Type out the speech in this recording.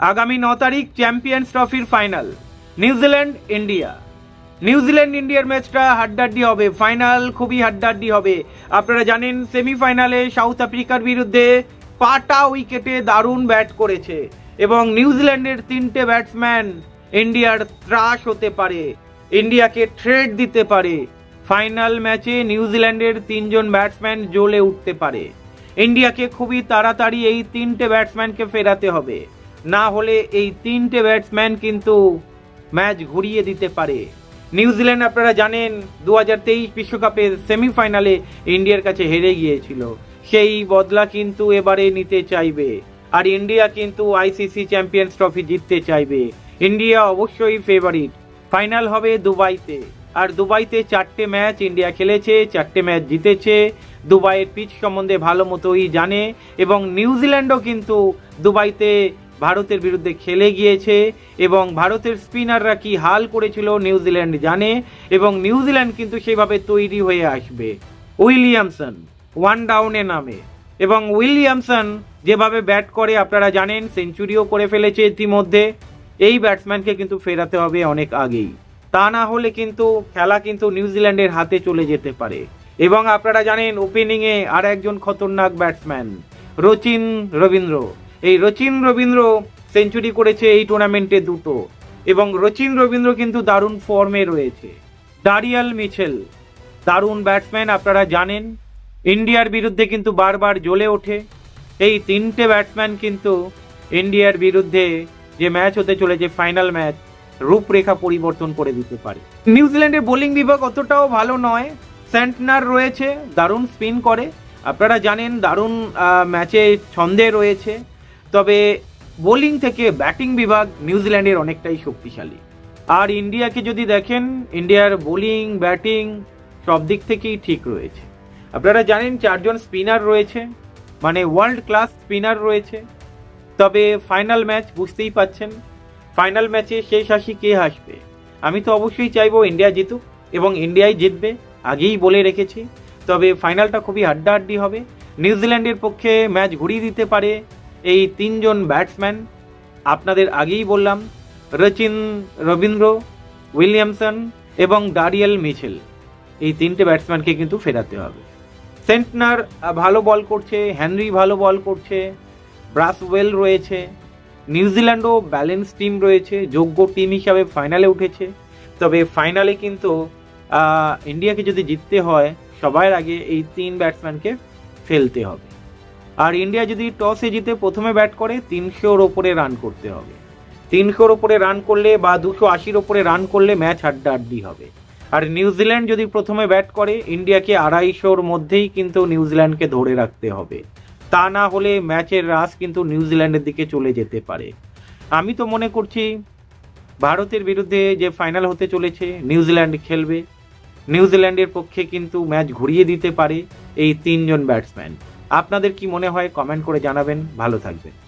আগামী ন তারিখ চ্যাম্পিয়ন্স ট্রফির ফাইনাল। New Zealand, India. নিউজিল্যান্ড, ইন্ডিয়ার ম্যাচটা হাড্ডাড্ডি হবে। ফাইনাল খুবই হাড্ডাড্ডি হবে। আপনারা জানেন, সেমিফাইনালে সাউথ আফ্রিকার বিরুদ্ধে পাটা উইকেটে দারুণ ব্যাট করেছে এবং নিউজিল্যান্ডের তিনটে ব্যাটসম্যান ইন্ডিয়ার ত্রাস হতে পারে, ইন্ডিয়াকে ট্রেড দিতে পারে। ফাইনাল ম্যাচে নিউজিল্যান্ডের তিনজন ব্যাটসম্যান জ্বলে উঠতে পারে। ইন্ডিয়াকে খুবই তাড়াতাড়ি এই তিনটে ব্যাটসম্যানকে ফেরাতে হবে। না হলে এই তিনটে ব্যাটসম্যান কিন্তু ম্যাচ ঘুরিয়ে দিতে পারে। নিউজিল্যান্ড আপনারা জানেন দু হাজার তেইশ বিশ্বকাপের সেমিফাইনালে ইন্ডিয়ার কাছে হেরে গিয়েছিল। সেই বদলা কিন্তু এবারে নিতে চাইবে। আর ইন্ডিয়া কিন্তু আইসিসি চ্যাম্পিয়ন্স ট্রফি জিততে চাইবে। ইন্ডিয়া অবশ্যই ফেভারিট ফাইনাল হবে দুবাইতে। আর দুবাইতে চারটে ম্যাচ ইন্ডিয়া খেলেছে, চারটে ম্যাচ জিতেছে। দুবাইয়ের পিচ সম্বন্ধে ভালো মতোই জানে। এবং নিউজিল্যান্ডও কিন্তু দুবাইতে ভারতের বিরুদ্ধে খেলে গিয়েছে এবং ভারতের স্পিনাররা কি হাল করেছিল নিউজিল্যান্ড জানে এবং নিউজিল্যান্ড কিন্তু সেভাবে তৈরি হয়ে আসবে। উইলিয়ামসন, ওয়ান ডাউনে নামে এবং উইলিয়ামসন যেভাবে ব্যাট করে আপনারা জানেন, সেঞ্চুরিও করে ফেলেছে ইতিমধ্যে। এই ব্যাটসম্যানকে কিন্তু ফেরাতে হবে অনেক আগেই। তা না হলে কিন্তু খেলা কিন্তু নিউজিল্যান্ডের হাতে চলে যেতে পারে। এবং আপনারা জানেন, ওপেনিংয়ে আর একজন খতরনাক ব্যাটসম্যান, রচিন রবীন্দ্র। এই রচিন রবীন্দ্র সেঞ্চুরি করেছে এই টুর্নামেন্টে দুটো। এবং রচিন রবীন্দ্র কিন্তু দারুণ ফর্মে রয়েছে। ডারিয়াল মিছেল দারুণ ব্যাটসম্যান আপনারা জানেন। ইন্ডিয়ার বিরুদ্ধে কিন্তু বারবার জ্বলে ওঠে। এই তিনটে ব্যাটসম্যান কিন্তু ইন্ডিয়ার বিরুদ্ধে যে ম্যাচ হতে চলেছে ফাইনাল ম্যাচ রূপরেখা পরিবর্তন করে দিতে পারে। নিউজিল্যান্ডের বোলিং বিভাগ অতটাও ভালো নয়। স্যান্টনার রয়েছে, দারুণ স্পিন করে। আপনারা জানেন, দারুণ ম্যাচে ছন্দে রয়েছে। তবে বোলিং থেকে ব্যাটিং বিভাগ নিউজিল্যান্ডের অনেকটাই শক্তিশালী। আর ইন্ডিয়াকে যদি দেখেন, ইন্ডিয়ার বোলিং, ব্যাটিং সব দিক থেকেই ঠিক রয়েছে। আপনারা জানেন চারজন স্পিনার রয়েছে মানে ওয়ার্ল্ড ক্লাস স্পিনার রয়েছে। তবে ফাইনাল ম্যাচ বুঝতেই পাচ্ছেন, ফাইনাল ম্যাচে শেষ হাসি কে হাসবে? আমি তো অবশ্যই চাইব ইন্ডিয়া জিতুক এবং ইন্ডিয়াই জিতবে, আগেই বলে রেখেছি। তবে ফাইনালটা খুবই হাড্ডাহাড্ডি হবে। নিউজিল্যান্ডের পক্ষে ম্যাচ ঘুরিয়ে দিতে পারে এই তিনজন ব্যাটসম্যান আপনাদের আগেই বললাম, রচিন রবীন্দ্র, উইলিয়ামসন এবং ডারিয়েল মিছেল এই তিনটে ব্যাটসম্যানকে কিন্তু ফেরাতে হবে। সেন্টনার ভালো বল করছে, হেনরি ভালো বল করছে, ব্রাসওয়েল রয়েছে, নিউজিল্যান্ডও ব্যালেন্স টিম রয়েছে, যোগ্য টিম হিসাবে ফাইনালে উঠেছে। তবে ফাইনালে কিন্তু ইন্ডিয়াকে যদি জিততে হয়, সবার আগে এই তিন ব্যাটসম্যানকে ফেলতে হবে। আর ইন্ডিয়া যদি টসে জিতে প্রথমে ব্যাট করে, তিনশোর ওপরে রান করতে হবে। তিনশোর ওপরে রান করলে বা দুশো আশির ওপরে রান করলে ম্যাচ হাড্ডাহাড্ডি হবে। আর নিউজিল্যান্ড যদি প্রথমে ব্যাট করে, ইন্ডিয়াকে আড়াইশোর মধ্যেই কিন্তু নিউজিল্যান্ডকে ধরে রাখতে হবে। তা না হলে ম্যাচের রাস কিন্তু নিউজিল্যান্ডের দিকে চলে যেতে পারে। আমি তো মনে করছি, ভারতের বিরুদ্ধে যে ফাইনাল হতে চলেছে, নিউজিল্যান্ড খেলবে। নিউজিল্যান্ডের পক্ষে কিন্তু ম্যাচ ঘুরিয়ে দিতে পারে এই তিনজন ব্যাটসম্যান। আপনাদের কি মনে হয় কমেন্ট করে জানাবেন। ভালো থাকবেন।